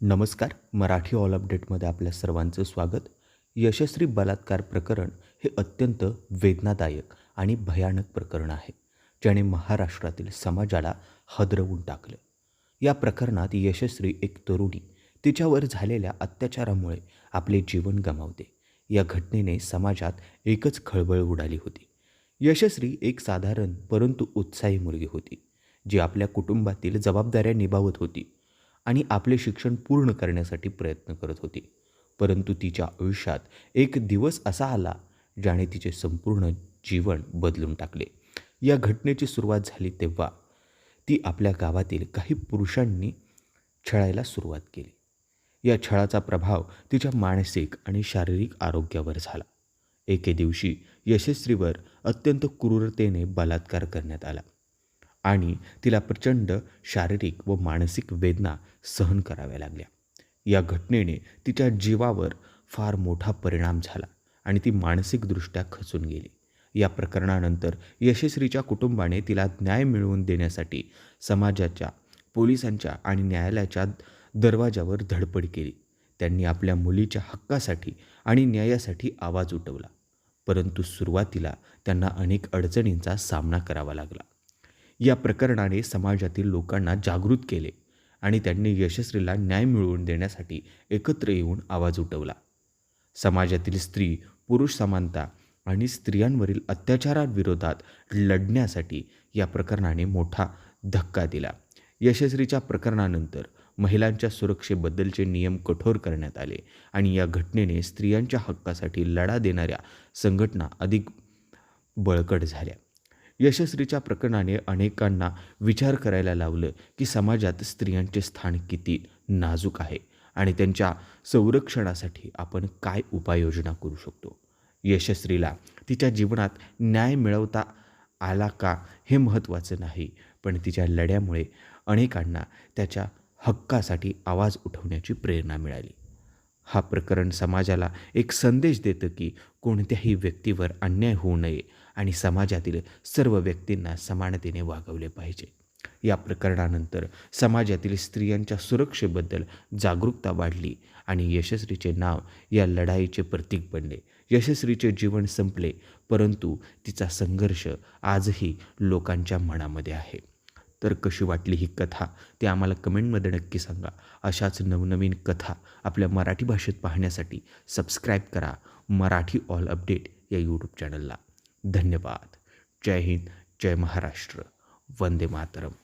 नमस्कार मराठी ऑल अपडेटमध्ये आपल्या सर्वांचं स्वागत. यशस्वी बलात्कार प्रकरण हे अत्यंत वेदनादायक आणि भयानक प्रकरण आहे ज्याने महाराष्ट्रातील समाजाला हदरवून टाकलं. या प्रकरणात यशस्वी एक तरुणी तिच्यावर झालेल्या अत्याचारामुळे आपले जीवन गमावते. या घटनेने समाजात एकच खळबळ उडाली होती. यशस्वी एक साधारण परंतु उत्साही मुलगी होती जी आपल्या कुटुंबातील जबाबदाऱ्या निभावत होती. आणि आपले शिक्षण पूर्ण करण्यासाठी प्रयत्न करत होती. परंतु तिच्या आयुष्यात एक दिवस असा आला ज्याने तिचे संपूर्ण जीवन बदलून टाकले. या घटनेची सुरुवात झाली तेव्हा ती आपल्या गावातील काही पुरुषांनी छळायला सुरुवात केली. या छळाचा प्रभाव तिच्या मानसिक आणि शारीरिक आरोग्यावर झाला. एके दिवशी यशस्वीवर अत्यंत क्रूरतेने बलात्कार करण्यात आला. आणि तिला प्रचंड शारीरिक व मानसिक वेदना सहन कराव्या लागल्या. या घटनेने तिच्या जीवावर फार मोठा परिणाम झाला आणि ती मानसिकदृष्ट्या खचून गेली. या प्रकरणानंतर यशस्वीच्या कुटुंबाने तिला न्याय मिळवून देण्यासाठी समाजाच्या पोलिसांच्या आणि न्यायालयाच्या दरवाजावर धडपड केली. त्यांनी आपल्या मुलीच्या हक्कासाठी आणि न्यायासाठी आवाज उठवला. परंतु सुरुवातीला त्यांना अनेक अडचणींचा सामना करावा लागला. या प्रकरणाने समाजातील लोकांना जागृत केले आणि त्यांनी यशस्वीला न्याय मिळवून देण्यासाठी एकत्र येऊन आवाज उठवला. समाजातील स्त्री पुरुष समानता आणि स्त्रियांवरील अत्याचाराविरोधात लढण्यासाठी या प्रकरणाने मोठा धक्का दिला. यशस्वीच्या प्रकरणानंतर महिलांच्या सुरक्षेबद्दलचे नियम कठोर करण्यात आले आणि या घटनेने स्त्रियांच्या हक्कासाठी लढा देणाऱ्या संघटना अधिक बळकट झाल्या. यशस्वीच्या प्रकरणाने अनेकांना विचार करायला लावलं की समाजात स्त्रियांचे स्थान किती नाजूक आहे आणि त्यांच्या संरक्षणासाठी आपण काय उपाययोजना करू शकतो? यशस्वीला तिच्या जीवनात न्याय मिळवता आला का हे महत्त्वाचं नाही पण तिच्या लढ्यामुळे अनेकांना त्याच्या हक्कासाठी आवाज उठवण्याची प्रेरणा मिळाली. हा प्रकरण समाजाला एक संदेश देतं की कोणत्याही व्यक्तीवर अन्याय होऊ नये आणि समाजातील सर्व व्यक्तींना समानतेने वागवले पाहिजे. या प्रकरणानंतर समाजातील स्त्रियांच्या सुरक्षेबद्दल जागरूकता वाढली आणि यशस्वीचे नाव या लढाईचे प्रतीक बनले. यशस्वीचे जीवन संपले परंतु तिचा संघर्ष आजही लोकांच्या मनामध्ये आहे. तर कशी वाटली ही कथा? ते आम्हाला कमेंटमध्ये नक्की सांगा. अशाच नवनवीन कथा आपल्या मराठी भाषेत पाहण्यासाठी सबस्क्राईब करा. मराठी ऑल अपडेट या यूट्यूब चॅनलला धन्यवाद. जय हिंद जय महाराष्ट्र. वंदे मातरम.